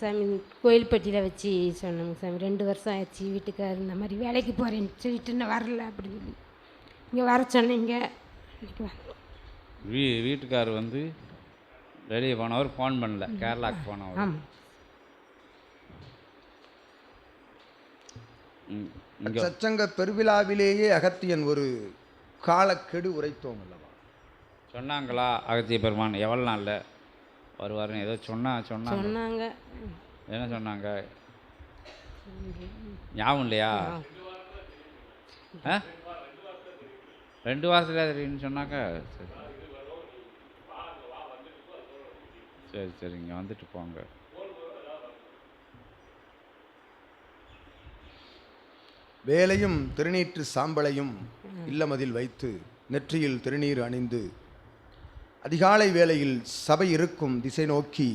சாமி கோயில்பட்டியில் வச்சு சொன்னோங்க சாமி. ரெண்டு வருஷம் ஆயிடுச்சு வீட்டுக்காரர் இந்த மாதிரி வேலைக்கு போகிறேன்னு சொல்லிட்டு இன்னும் வரல அப்படின்னு இங்கே வர சொன்னீங்க. வீ வீட்டுக்கார் வந்து வெளியே போனவர் ஃபோன் பண்ணல. கேரளாக்கு போனவர். ஆமாம் சச்சங்க பெருவிழாவிலேயே அகத்தியன் ஒரு காலக்கெடு உரைத்தோம் அல்லவா? சொன்னாங்களா அகத்திய பெருமான்? எவ்வளோ நாளில்? வருவாருன்னு ஏதோ சொன்னா சொன்னாங்க. சொன்னாங்க. என்ன சொன்னாங்க? ஞாபகம் இல்லையா? ஆ. ரெண்டு வாரத்தில் தெரியும்னு சொன்னாங்க சரி. சரி சரிங்க வந்துட்டு போங்க. வேலையும் திருநீற்று சாம்பலையும் இல்லமதில் வைத்து நெற்றியில் திருநீர் அணிந்து அதிகாலை வேளையில் சபை இருக்கும் திசை நோக்கி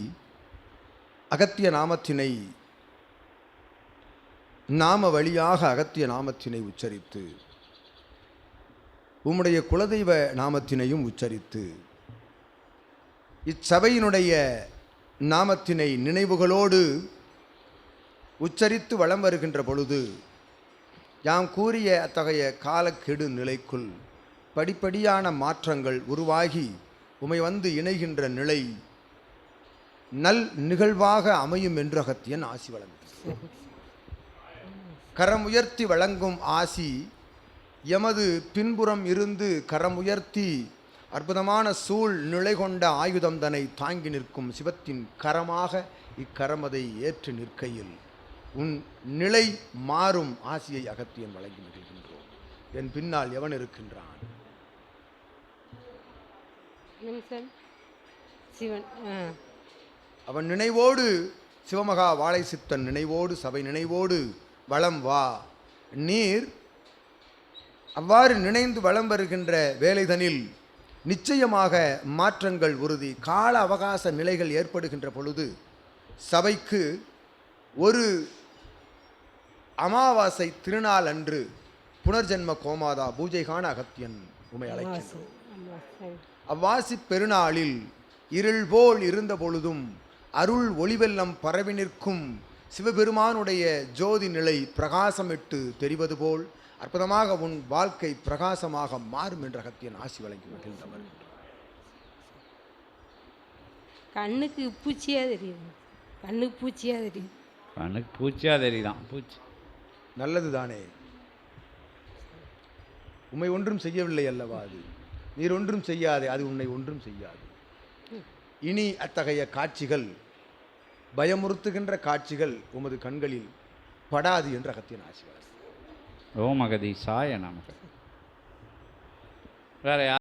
அகத்திய நாமத்தினை நாம வழியாக அகத்திய நாமத்தினை உச்சரித்து உம்முடைய குலதெய்வ நாமத்தினையும் உச்சரித்து இச்சபையினுடைய நாமத்தினை நினைவுகளோடு உச்சரித்து வலம் வருகின்ற பொழுது யாம் கூறிய அத்தகைய காலக்கெடு நிலைக்குள் படிப்படியான மாற்றங்கள் உருவாகி உமை வந்து இணைகின்ற நிலை நல் நிகழ்வாக அமையும் என்று அகத்தியன் ஆசி வழங்குகிறார் கரம் உயர்த்தி வழங்கும் ஆசி எமது பின்புறம் இருந்து கரம் உயர்த்தி அற்புதமான சூழ் நிலை கொண்ட ஆயுதம் தன்னை தாங்கி நிற்கும் சிவத்தின் கரமாக இக்கரமதை ஏற்று நிற்கையில் உன் நிலை மாறும் ஆசியை அகத்தியன் வழங்கி நிற்கின்றோம் என் பின்னால் எவன் இருக்கின்றான்? சிவன் அவன் நினைவோடு சிவமகா வாழை சித்தன் நினைவோடு சபை நினைவோடு வலம் வா. நீர் அவ்வாறு நினைந்து வலம் வருகின்ற வேலைதனில் நிச்சயமாக மாற்றங்கள் உறுதி. கால அவகாச நிலைகள் ஏற்படுகின்ற பொழுது சபைக்கு ஒரு அமாவாசை திருநாள் அன்று புனர்ஜென்ம கோமாதா பூஜை காண அகத்தியன் உமை சாமி அவ்வாசி பெருநாளில் இருள் போல் இருந்த பொழுதும் அருள் ஒளிவெல்லம் பரவி நிற்கும் சிவபெருமானுடைய ஜோதி நிலை பிரகாசமிட்டு தெரிவது போல் அற்புதமாக உன் வாழ்க்கை பிரகாசமாக மாறும் என்ற அகத்தியன் ஆசி வழங்கி மகிழ்ந்தவர். கண்ணுக்கு பூச்சியாக தெரியுது கண்ணுக்கு பூச்சியாக தெரியுது கண்ணுக்கு பூச்சியாக தெரியுதான். பூச்சி. நல்லது தானே உம்மை ஒன்றும் செய்யவில்லை அல்லவா அது? நீர் ஒன்றும் செய்யாதே அது உன்னை ஒன்றும் செய்யாது இனி அத்தகைய காட்சிகள் பயமுறுத்துகின்ற காட்சிகள் உமது கண்களில் படாது என்று அகத்தியன் ஆசி வழங்கினார். ஓம் அகதி சாய நமக்கு வேற